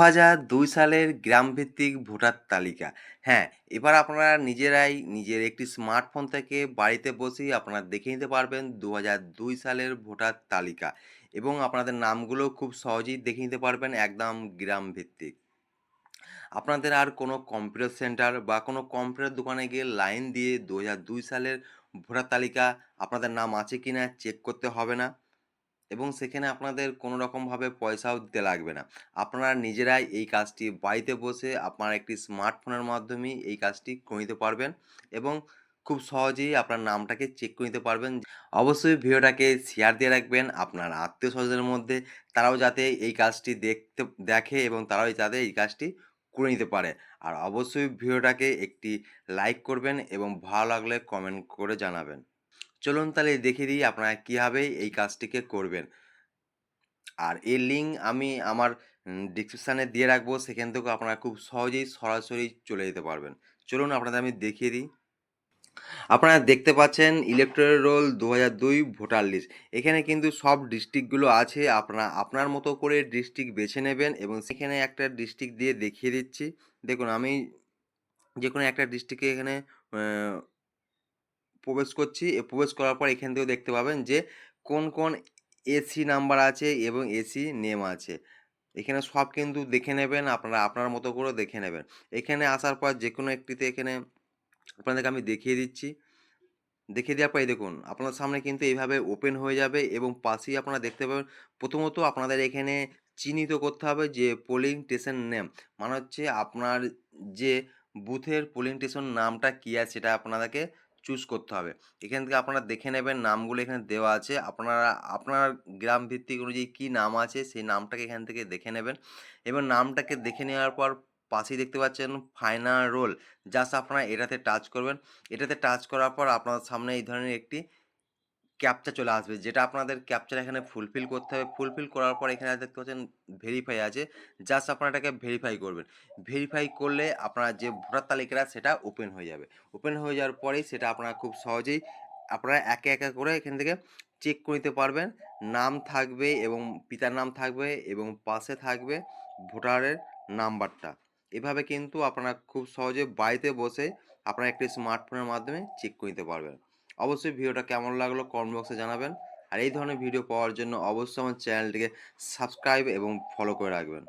হাজার দুই সালের গ্রামভিত্তিক ভোটার তালিকা। হ্যাঁ এবার আপনারা নিজেরাই নিজের একটি স্মার্টফোন থেকে বাড়িতে বসেই আপনারা দেখে নিতে পারবেন দু হাজার দুই সালের ভোটার তালিকা এবং আপনাদের নামগুলো খুব সহজেই দেখে নিতে পারবেন একদম গ্রামভিত্তিক। আপনাদের আর কোনো কম্পিউটার সেন্টার বা কোনো কম্পিউটার দোকানে গিয়ে লাইন দিয়ে দু হাজার দুই সালের ভোটার তালিকা আপনাদের নাম আছে কি না চেক করতে হবে না। এবং সেখানে আপনাদের কোনো রকমভাবে পয়সাও দিতে লাগবে না। আপনারা নিজেরাই এই কাজটি বাড়িতে বসে আপনার একটি স্মার্টফোনের মাধ্যমেই এই কাজটি করে নিতে পারবেন এবং খুব সহজেই আপনার নামটাকে চেক করে নিতে পারবেন। অবশ্যই ভিডিওটাকে শেয়ার দিয়ে রাখবেন আপনার আত্মীয় স্বজনের মধ্যে। তারাও যাতে এই কাজটি দেখতে, দেখে এবং তারাও যাতে এই কাজটি করে নিতে পারে। আর অবশ্যই ভিডিওটাকে একটি লাইক করবেন এবং ভালো লাগলে কমেন্ট করে জানাবেন। চলুন তাহলে দেখে দিই আপনারা কীভাবে এই কাজটিকে করবেন। আর এর লিঙ্ক আমি আমার ডিসক্রিপশানে দিয়ে রাখব, সেখান থেকেও আপনারা খুব সহজেই সরাসরি চলে যেতে পারবেন। চলুন আপনাদের আমি দেখিয়ে দিই। আপনারা দেখতে পাচ্ছেন ইলেকট্রাল রোল দু হাজার দুই ভোটার লিস্ট এখানে কিন্তু সব ডিস্ট্রিক্টগুলো আছে, আপনারা আপনার মতো করে ডিস্ট্রিক্ট বেছে নেবেন এবং সেখানে একটা ডিস্ট্রিক্ট দিয়ে দেখিয়ে দিচ্ছি। দেখুন, আমি যে কোনো একটা ডিস্ট্রিক্টে এখানে প্রবেশ করছি। প্রবেশ করার পর এখান থেকেও দেখতে পাবেন যে কোন কোন এসি নাম্বার আছে এবং এসি নেম আছে। এখানে সব কিন্তু দেখে নেবেন, আপনারা আপনার মতো করে দেখে নেবেন। এখানে আসার পর যে কোনো একটিতে এখানে আপনাদেরকে আমি দেখিয়ে দিচ্ছি। দেখিয়ে দেওয়ার পরে দেখুন, আপনার সামনে কিন্তু এইভাবে ওপেন হয়ে যাবে এবং পাশেই আপনারা দেখতে পাবেন, প্রথমত আপনাদের এখানে চিহ্নিত করতে হবে যে পোলিং স্টেশন নেম মানে হচ্ছে আপনার যে বুথের পোলিং স্টেশন নামটা কী আছে সেটা আপনাদেরকে চুজ করতে হবে। এখান থেকে আপনারা দেখে নেবেন নামগুলো এখানে দেওয়া আছে। আপনারা, আপনার গ্রাম ভিত্তিক অনুযায়ী কী নাম আছে সেই নামটাকে এখান থেকে দেখে নেবেন। এবং নামটাকে দেখে নেওয়ার পর পাশেই দেখতে পাচ্ছেন ফাইনাল রোল জাস্ট আপনারা এটাতে টাচ করবেন। এটাতে টাচ করার পর আপনার সামনে এই ধরনের একটি ক্যাপচা চলে আসবে। যেটা আপনাদের ক্যাপচার এখানে ফুলফিল করতে হবে। ফুলফিল করার পর এখানে দেখতে পাচ্ছেন ভেরিফাই আছে। জাস্ট আপনারা এটাকে ভেরিফাই করবেন। ভেরিফাই করলে আপনার যে ভোটার তালিকাটা, সেটা ওপেন হয়ে যাবে। ওপেন হয়ে যাওয়ার পরেই সেটা আপনারা খুব সহজেই আপনারা একে একে করে এখান থেকে চেক করে নিতে পারবেন। নাম থাকবে এবং পিতার নাম থাকবে এবং পাশে থাকবে ভোটারের নাম্বারটা। এভাবে কিন্তু আপনারা খুব সহজে বাড়িতে বসে আপনারা একটি স্মার্টফোনের মাধ্যমে চেক করে নিতে পারবেন। অবশ্যই ভিডিওটা কেমন লাগল কমেন্ট বক্সে জানাবেন। আর এই ধরনের ভিডিও পাওয়ার জন্য অবশ্যই আমার চ্যানেলটিকে সাবস্ক্রাইব এবং ফলো করে রাখবেন।